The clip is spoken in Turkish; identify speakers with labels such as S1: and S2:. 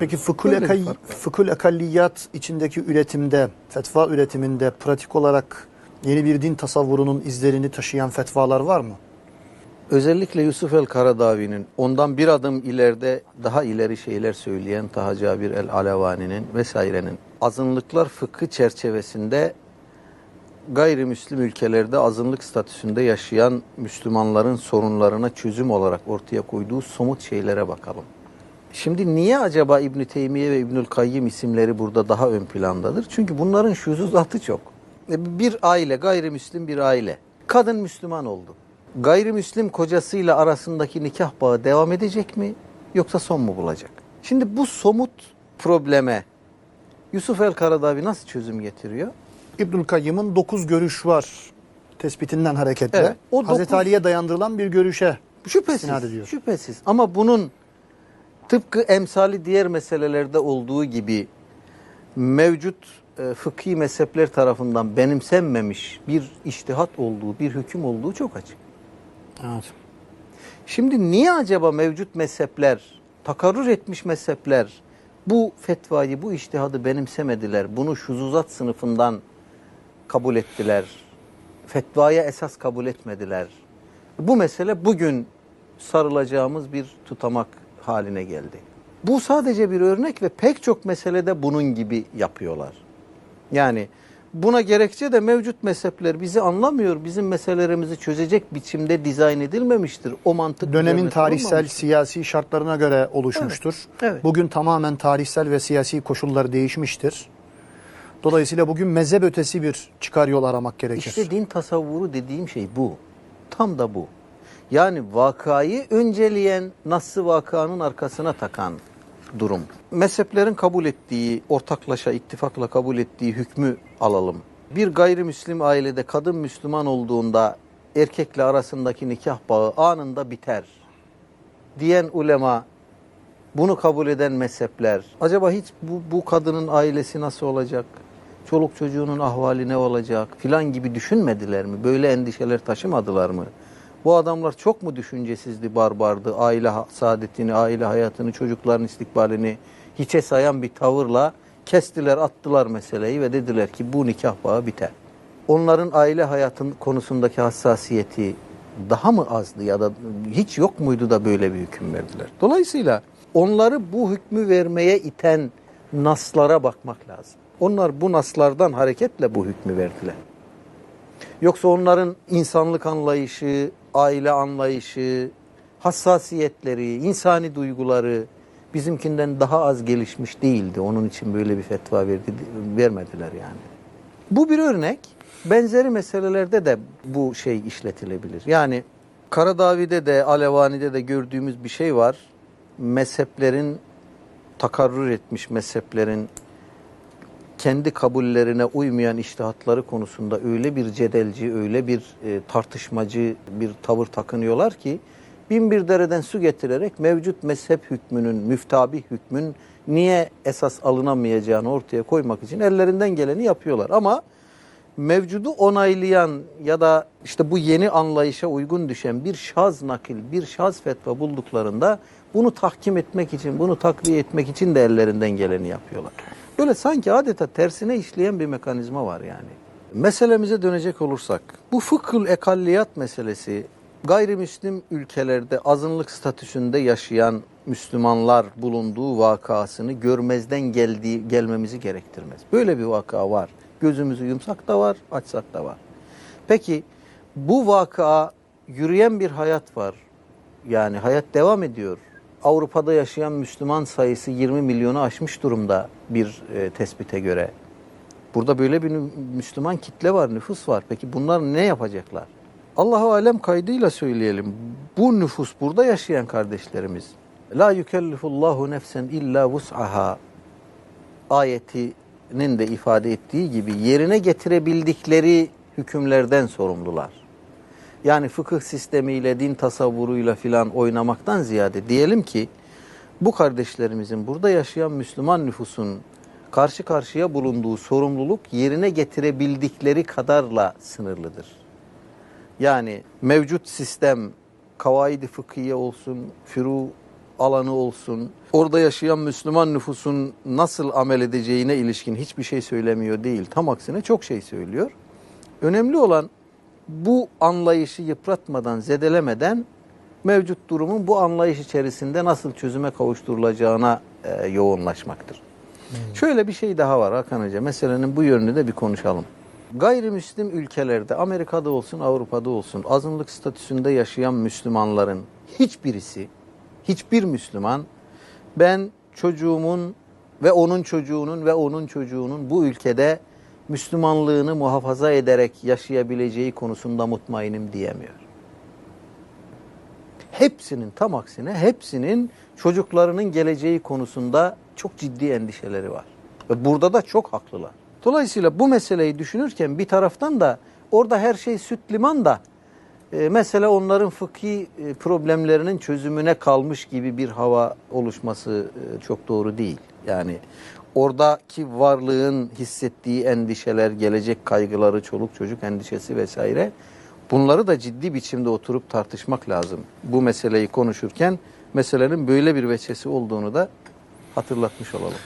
S1: Peki
S2: bir
S1: ekal,
S2: fark var.
S1: fıkhul ekalliyat içindeki üretimde, fetva üretiminde pratik olarak yeni bir din tasavvurunun izlerini taşıyan fetvalar var mı?
S2: Özellikle Yusuf el Karadavi'nin ondan bir adım ileride daha ileri şeyler söyleyen Taha Cabir el Alevani'nin vesairenin azınlıklar fıkhı çerçevesinde gayrimüslim ülkelerde azınlık statüsünde yaşayan Müslümanların sorunlarına çözüm olarak ortaya koyduğu somut şeylere bakalım. Şimdi niye acaba İbn Teymiye ve İbnül Kayyim isimleri burada daha ön plandadır? Çünkü bunların şuzuzatı çok. E, Bir aile, gayrimüslim bir aile. Kadın Müslüman oldu. Gayrimüslim kocasıyla arasındaki nikah bağı devam edecek mi yoksa son mu bulacak? Şimdi bu somut probleme Yusuf el Karadavi nasıl çözüm getiriyor?
S1: İbnül Kayyım'ın dokuz görüş var tespitinden hareketle.
S2: Evet, o
S1: Hazreti
S2: dokuz-
S1: Ali'ye dayandırılan bir görüşe
S2: Şüphesiz.
S1: ediyor.
S2: Şüphesiz. Ama bunun tıpkı emsali diğer meselelerde olduğu gibi mevcut e, fıkhi mezhepler tarafından benimsenmemiş bir iştihat olduğu, bir hüküm olduğu çok açık.
S1: Evet.
S2: Şimdi niye acaba mevcut mezhepler, takarrur etmiş mezhepler bu fetvayı, bu iştihadı benimsemediler? Bunu şuzuzat sınıfından kabul ettiler. Fetvaya esas kabul etmediler. Bu mesele bugün sarılacağımız bir tutamak haline geldi. Bu sadece bir örnek ve pek çok meselede bunun gibi yapıyorlar. Yani buna gerekçe de mevcut mezhepler bizi anlamıyor, bizim meselelerimizi çözecek biçimde dizayn edilmemiştir. O mantık
S1: Dönemin tarihsel siyasi şartlarına göre oluşmuştur.
S2: Evet, evet.
S1: Bugün tamamen tarihsel ve siyasi koşullar değişmiştir. Dolayısıyla bugün mezhep ötesi bir çıkar yol aramak gerekir.
S2: İşte din tasavvuru dediğim şey bu. Tam da bu. Yani vakayı önceleyen, nasıl vakanın arkasına takan durum. Mezheplerin kabul ettiği, ortaklaşa, ittifakla kabul ettiği hükmü alalım. Bir gayrimüslim ailede kadın Müslüman olduğunda erkekle arasındaki nikah bağı anında biter. Diyen ulema, bunu kabul eden mezhepler, acaba hiç bu, bu kadının ailesi nasıl olacak? Çoluk çocuğunun ahvali ne olacak filan gibi düşünmediler mi? Böyle endişeler taşımadılar mı? Bu adamlar çok mu düşüncesizdi, barbardı? Aile saadetini, aile hayatını, çocukların istikbalini hiçe sayan bir tavırla kestiler, attılar meseleyi ve dediler ki bu nikah bağı biter. Onların aile hayatın konusundaki hassasiyeti daha mı azdı ya da hiç yok muydu da böyle bir hüküm verdiler? Dolayısıyla onları bu hükmü vermeye iten naslara bakmak lazım. Onlar bu naslardan hareketle bu hükmü verdiler. Yoksa onların insanlık anlayışı, aile anlayışı, hassasiyetleri, insani duyguları bizimkinden daha az gelişmiş değildi. Onun için böyle bir fetva verdi, vermediler yani. Bu bir örnek. Benzeri meselelerde de bu şey işletilebilir. Yani Karadavi'de de Alevani'de de gördüğümüz bir şey var. Mezheplerin takarrur etmiş mezheplerin kendi kabullerine uymayan iştihatları konusunda öyle bir cedelci, öyle bir e, tartışmacı bir tavır takınıyorlar ki bin bir dereden su getirerek mevcut mezhep hükmünün, müftabi hükmün niye esas alınamayacağını ortaya koymak için ellerinden geleni yapıyorlar. Ama mevcudu onaylayan ya da işte bu yeni anlayışa uygun düşen bir şaz nakil, bir şaz fetva bulduklarında bunu tahkim etmek için, bunu takviye etmek için de ellerinden geleni yapıyorlar. Böyle sanki adeta tersine işleyen bir mekanizma var yani. Meselemize dönecek olursak, bu fıkhul ekalliyat meselesi gayrimüslim ülkelerde azınlık statüsünde yaşayan Müslümanlar bulunduğu vakasını görmezden geldiği gelmemizi gerektirmez. Böyle bir vaka var. Gözümüzü yumsak da var, açsak da var. Peki bu vaka yürüyen bir hayat var. Yani hayat devam ediyor. Avrupa'da yaşayan Müslüman sayısı 20 milyonu aşmış durumda bir e, tespite göre. Burada böyle bir Müslüman kitle var, nüfus var. Peki bunlar ne yapacaklar? Allahu alem kaydıyla söyleyelim. Bu nüfus burada yaşayan kardeşlerimiz. La yükellifullahu nefsen illa vus'aha ayetinin de ifade ettiği gibi yerine getirebildikleri hükümlerden sorumlular. Yani fıkıh sistemiyle, din tasavvuruyla filan oynamaktan ziyade diyelim ki bu kardeşlerimizin burada yaşayan Müslüman nüfusun karşı karşıya bulunduğu sorumluluk yerine getirebildikleri kadarla sınırlıdır. Yani mevcut sistem kavaidi fıkhiye olsun, furu alanı olsun, orada yaşayan Müslüman nüfusun nasıl amel edeceğine ilişkin hiçbir şey söylemiyor değil. Tam aksine çok şey söylüyor. Önemli olan bu anlayışı yıpratmadan, zedelemeden mevcut durumun bu anlayış içerisinde nasıl çözüme kavuşturulacağına e, yoğunlaşmaktır. Şöyle bir şey daha var Hakan Hoca. Meselenin bu yönünü de bir konuşalım. Gayrimüslim ülkelerde, Amerika'da olsun, Avrupa'da olsun, azınlık statüsünde yaşayan Müslümanların hiçbirisi, hiçbir Müslüman, ben çocuğumun ve onun çocuğunun ve onun çocuğunun bu ülkede Müslümanlığını muhafaza ederek yaşayabileceği konusunda mutmainim diyemiyor. Hepsinin tam aksine hepsinin çocuklarının geleceği konusunda çok ciddi endişeleri var. Ve burada da çok haklılar. Dolayısıyla bu meseleyi düşünürken bir taraftan da orada her şey süt liman da e, mesele onların fıkhi e, problemlerinin çözümüne kalmış gibi bir hava oluşması e, çok doğru değil. Yani oradaki varlığın hissettiği endişeler, gelecek kaygıları, çoluk çocuk endişesi vesaire bunları da ciddi biçimde oturup tartışmak lazım. Bu meseleyi konuşurken meselenin böyle bir veçesi olduğunu da hatırlatmış olalım.